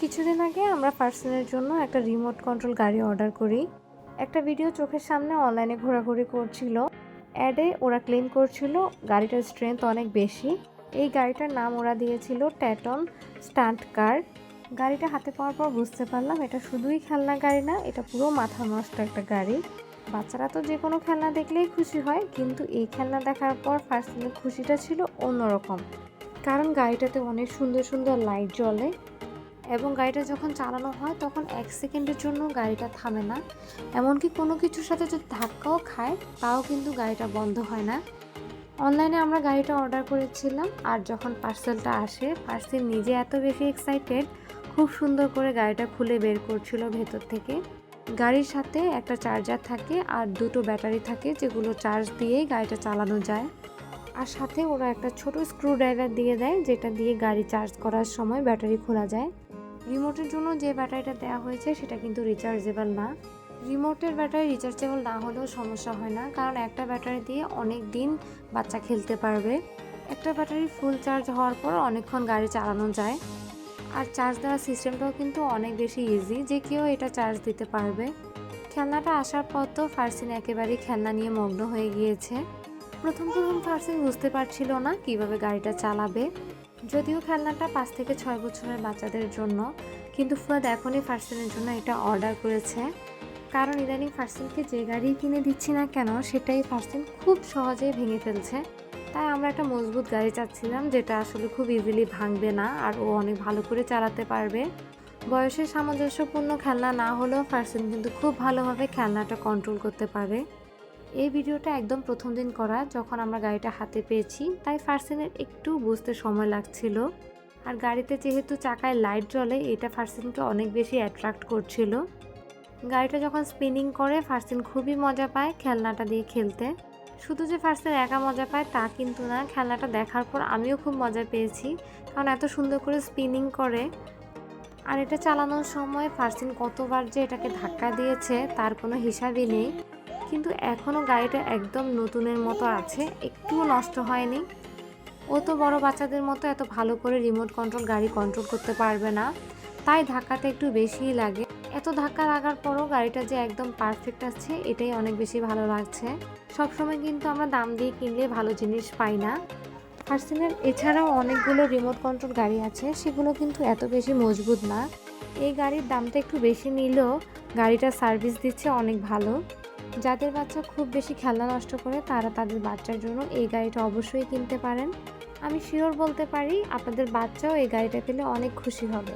কিছুদিন আগে আমরা পার্সনের জন্য একটা রিমোট কন্ট্রোল গাড়ি অর্ডার করি। একটা ভিডিও চোখের সামনে অনলাইনে ঘোরাঘুরি করছিল। অ্যাডে ওরা ক্লেম করছিল গাড়িটার স্ট্রেংথ অনেক বেশি। এই গাড়িটার নাম ওরা দিয়েছিল ট্যাটন স্টান্ট কার গাড়িটা হাতে পাওয়ার পর বুঝতে পারলাম, এটা শুধুই খেলনা গাড়ি না, এটা পুরো মাথা নষ্ট একটা গাড়ি। বাচ্চারা তো যে কোনো খেলনা দেখলেই খুশি হয়, কিন্তু এই খেলনা দেখার পর ফার্স্টের খুশিটা ছিল অন্যরকম। কারণ গাড়িটাতে অনেক সুন্দর সুন্দর লাইট জ্বলে এবং গাড়িটা যখন চালানো হয়, তখন এক সেকেন্ডের জন্য গাড়িটা থামে না। এমনকি কোনো কিছুর সাথে যদি ধাক্কাও খায়, তাও কিন্তু গাড়িটা বন্ধ হয় না। অনলাইনে আমরা গাড়িটা অর্ডার করেছিলাম আর যখন পার্সেলটা আসে, পার্সেল নিজে এত বেশি এক্সাইটেড খুব সুন্দর করে গাড়িটা খুলে বের করছিল ভেতর থেকে। গাড়ির সাথে একটা চার্জার থাকে আর দুটো ব্যাটারি থাকে যেগুলো চার্জ দিয়েই গাড়িটা চালানো যায়। আর সাথে ওরা একটা ছোট স্ক্রু ড্রাইভার দিয়ে দেয়, যেটা দিয়ে গাড়ি চার্জ করার সময় ব্যাটারি খোলা যায়। রিমোটের জন্য যে ব্যাটারিটা দেওয়া হয়েছে সেটা কিন্তু রিচার্জেবল না। রিমোটের ব্যাটারি রিচার্জেবল না হলেও সমস্যা হয় না, কারণ একটা ব্যাটারি দিয়ে অনেক দিন বাচ্চা খেলতে পারবে। একটা ব্যাটারি ফুল চার্জ হওয়ার পর অনেকক্ষণ গাড়ি চালানো যায়। আর চার্জ দেওয়ার সিস্টেমটাও কিন্তু অনেক বেশি ইজি যে কেউ এটা চার্জ দিতে পারবে। খেলনাটা আসার পর তো ফার্সিন একেবারেই খেলনা নিয়ে মগ্ন হয়ে গিয়েছে। প্রথম প্রথম ফার্সিন বুঝতে পারছিল না কীভাবে গাড়িটা চালাবে। যদিও খেলনাটা পাঁচ থেকে ছয় বছরের বাচ্চাদের জন্য, কিন্তু ফুয়াদ এখনই ফার্সিনের জন্য এটা অর্ডার করেছে। কারণ ইদানিং ফার্সিনকে যে গাড়ি কিনে দিচ্ছি না কেন, সেটাই ফার্সিন খুব সহজেই ভেঙে ফেলছে। তাই আমরা একটা মজবুত গাড়ি চাচ্ছিলাম, যেটা আসলে খুব ইজিলি ভাঙবে না আর ও অনেক ভালো করে চালাতে পারবে। বয়সের সামঞ্জস্যপূর্ণ খেলনা না হলেও ফার্সিন কিন্তু খুব ভালোভাবে খেলনাটা কন্ট্রোল করতে পারে। এই ভিডিওটা একদম প্রথম দিন করা যখন আমরা গাড়িটা হাতে পেয়েছি, তাই ফার্সিনের একটু বুঝতে সময় লাগছিল। আর গাড়িতে যেহেতু চাকায় লাইট জ্বলে, এটা ফার্সিনকে অনেক বেশি অ্যাট্রাক্ট করছিল। গাড়িটা যখন স্পিনিং করে ফার্সিন খুবই মজা পায় খেলনাটা দিয়ে খেলতে। শুধু যে ফার্সিন একা মজা পায় তা কিন্তু না, খেলনাটা দেখার পর আমিও খুব মজা পেয়েছি, কারণ এত সুন্দর করে স্পিনিং করে। আর এটা চালানোর সময় ফার্সিন কতবার যে এটাকে ধাক্কা দিয়েছে, তার কোনো হিসাবই নেই। কিন্তু এখনও গাড়িটা একদম নতুনের মতো আছে, একটুও নষ্ট হয়নি। ও তো বড় বাচ্চাদের মতো এত ভালো করে রিমোট কন্ট্রোল গাড়ি কন্ট্রোল করতে পারবে না, তাই ধাক্কাটা একটু বেশিই লাগে। এত ধাক্কা লাগার পরও গাড়িটা যে একদম পারফেক্ট আছে, এটাই অনেক বেশি ভালো লাগছে। সবসময় কিন্তু আমরা দাম দিয়ে কিনলে ভালো জিনিস পাই না। আর্সেনাল এছাড়াও অনেকগুলো রিমোট কন্ট্রোল গাড়ি আছে, সেগুলো কিন্তু এত বেশি মজবুত না। এই গাড়ির দামটা একটু বেশি নিলেও গাড়িটা সার্ভিস দিচ্ছে অনেক ভালো। যাদের বাচ্চা খুব বেশি খেলনা নষ্ট করে তারা তাদের বাচ্চার জন্য এই গাড়িটা অবশ্যই কিনতে পারেন। আমি শিওর বলতে পারি আপনাদের বাচ্চাও এই গাড়িটা পেলে অনেক খুশি হবে।